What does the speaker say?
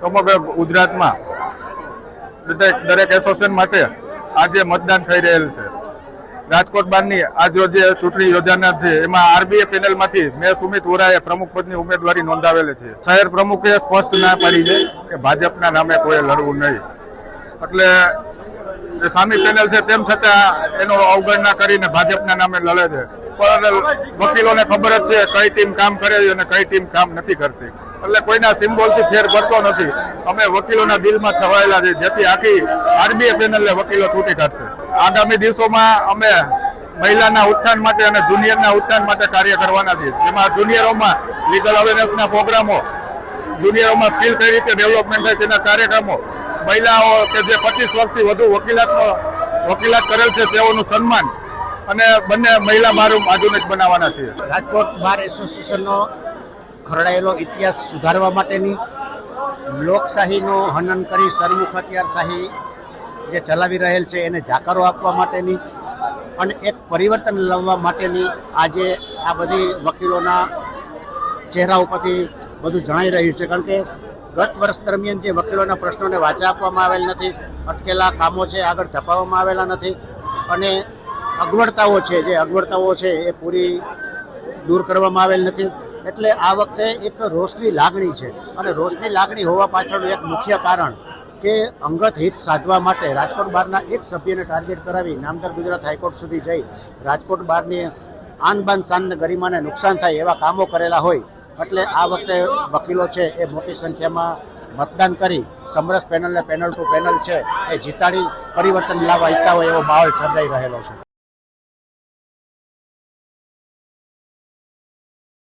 સમગ્ર ગુજરાતમાં દરેક દરેક એસોસિએશન માટે આજે મતદાન થઈ રહેલ છે. રાજકોટ બારની આજ જે ચૂંટણી યોજાનાર છે, એમાં આરબીએ પેનલમાંથી મેં સુમિત વોરાએ પ્રમુખ પદની ઉમેદવારી નોંધાવેલી છે. શહેર પ્રમુખે સ્પષ્ટ ના પાડી છે કે ભાજપના નામે કોઈ લડવું નહીં. એટલે સામી પેનલ છે, તેમ છતાં એનો અવગણના કરીને ભાજપના નામે લડે છે. પણ વકીલોને ખબર જ છે કઈ ટીમ કામ કરે અને કઈ ટીમ કામ નથી કરતી. એટલે કોઈના સિમ્બોલથી ફેર પડતો નથી. અમે વકીલોના બિલમાં છવાયેલા છે જેથી આખી આરબીએ પેનલને વકીલો છૂટી કાઢશે. આગામી દિવસોમાં અમે મહિલાના ઉત્થાન માટે અને જુનિયરના ઉત્થાન માટે કાર્ય કરવાના છીએ. જેમાં જુનિયરોમાં લીગલ અવેરનેસના પ્રોગ્રામો, જુનિયરોમાં સ્કિલ કઈ રીતે ડેવલપમેન્ટ થાય તેના કાર્યક્રમો, મહિલાઓ કે જે પચીસ વર્ષથી વધુ વકીલાતનો, વકીલાત કરેલ છે તેઓનું સન્માન અને બંને મહિલા મારું આધુનિક બનાવવાના છીએ. રાજકોટ બાર એસોસિએશનનો ખરડાયેલો ઇતિહાસ સુધારવા માટેની લોકશાહીનું હનન કરી સરમુખ હથિયારશાહી જે ચલાવી રહેલ છે એને જાકારો આપવા માટેની અને એક પરિવર્તન લાવવા માટેની આજે આ બધી વકીલોના ચહેરા ઉપરથી બધું જણાઈ રહ્યું છે. કારણ કે ગત વર્ષ દરમિયાન જે વકીલોના પ્રશ્નોને વાચા આપવામાં આવેલ નથી, અટકેલા કામો છે, આગળ ધપાવવામાં આવેલા નથી અને અગવડતાઓ છે, જે અગવડતાઓ છે એ પૂરી દૂર કરવામાં આવેલ નથી. એટલે આ વખતે એક રોષની લાગણી છે. અને રોષની લાગણી હોવા પાછળનું એક મુખ્ય કારણ કે અંગત હિત સાધવા માટે રાજકોટ બારના એક સભ્યને ટાર્ગેટ કરાવી નામદાર ગુજરાત હાઈકોર્ટ સુધી જઈ રાજકોટ બારની આન બાન શાન ગરિમાને નુકસાન થાય એવા કામો કરેલા હોય, એટલે આ વખતે વકીલો છે એ મોટી સંખ્યામાં મતદાન કરી સમરસ પેનલને પેનલ ટુ પેનલ છે એ જીતાડી પરિવર્તન લાવવા ઈચ્છતા હોય એવો માહોલ સર્જાઈ રહેલો છે.